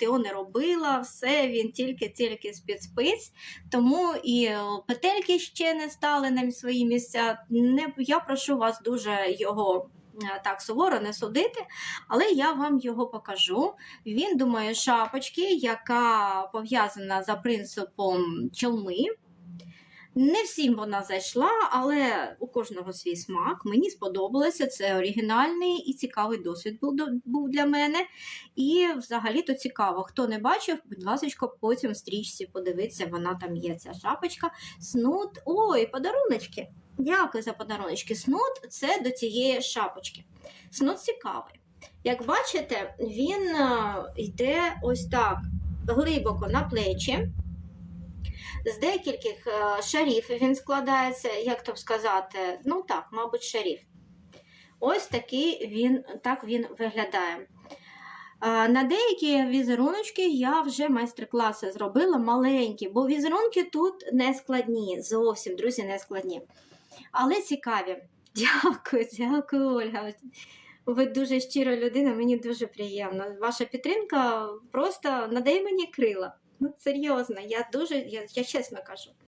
то не робила, все, він тільки-тільки з-під спиць, тому і е, петельки ще не стали на свої місця. Не, я прошу вас дуже його е, так суворо не судити, але я вам його покажу. Він думає шапочки, яка пов'язана за принципом чолми. Не всім вона зайшла, але у кожного свій смак. Мені сподобалося. Це оригінальний і цікавий досвід був, для мене. І взагалі-то цікаво. Хто не бачив, будь ласка, потім в стрічці подивиться, вона там є ця шапочка. Снуд. Ой, подаруночки. Дякую за подаруночки. Снуд це до цієї шапочки. Снуд цікавий. Як бачите, він е, йде ось так глибоко на плечі. З декількох е, шарів він складається, як то сказати, ну так, мабуть, шарів. Ось такий він, так він виглядає. Е, На деякі візеруночки я вже майстер-класи зробила маленькі, бо візерунки тут не складні, зовсім, друзі, не складні. Але цікаві. Дякую, дякую, Ольга. Ви дуже щира людина, мені дуже приємно. Ваша підтримка просто надає мені крила. Ну, серйозно, я дуже, я, я чесно кажу.